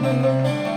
Yürü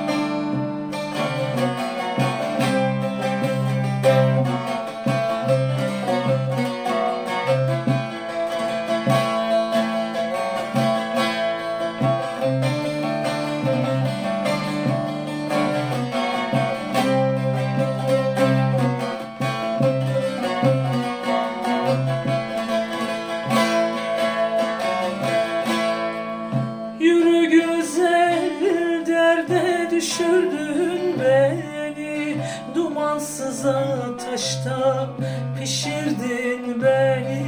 düşürdün beni Dumansız ateşte pişirdin beni.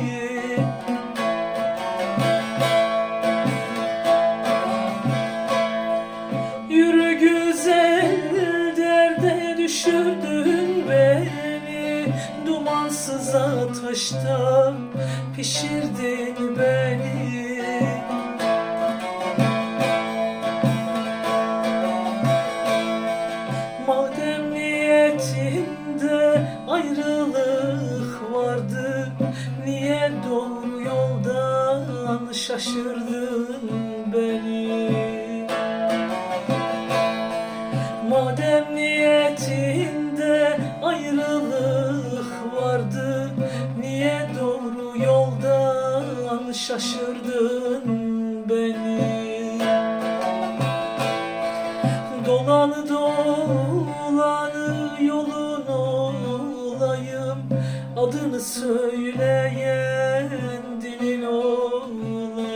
Yürü güzel derde düşürdün beni Dumansız ateşte pişirdin beni ayrılık vardı. Niye doğru yoldan şaşırdın beni? Madem niyetinde ayrılık vardı Niye doğru yoldan şaşırdın olayım Adını söyleyen dilin olayım.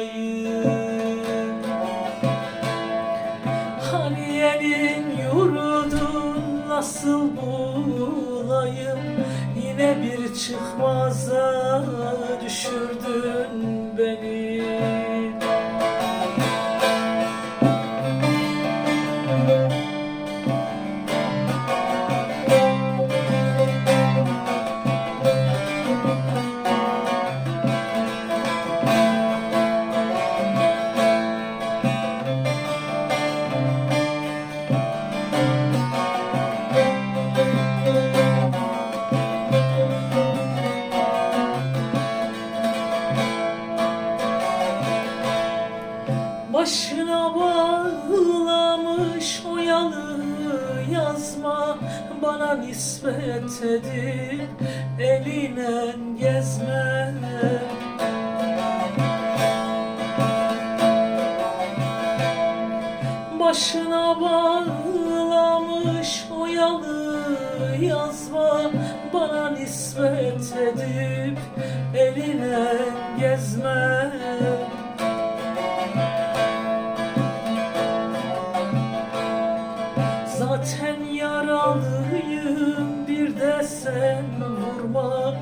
Haniye'nin yurdun nasıl bulayım? Yine bir çıkmaza düşürdün beni Başına bağlamış oyalı yazma. Bana nispet edip eline gezme. Başına bağlamış oyalı yazma. Bana nispet edip Zaten yaralıyım bir de sen vurma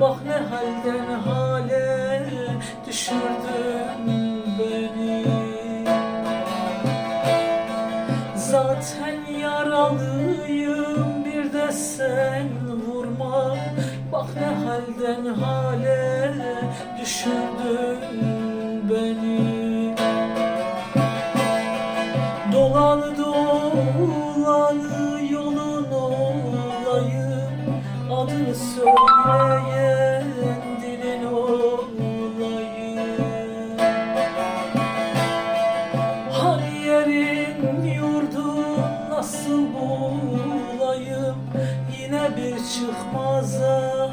Bak ne halden hale düşürdün beni. Zaten yaralıyım bir de sen vurma Bak ne halden hale düşürdün beni. Dolanı dolanı yolun olayım Adını söyleyen dilin olayım Hani yerin yurdun nasıl bulayım Yine bir çıkmaza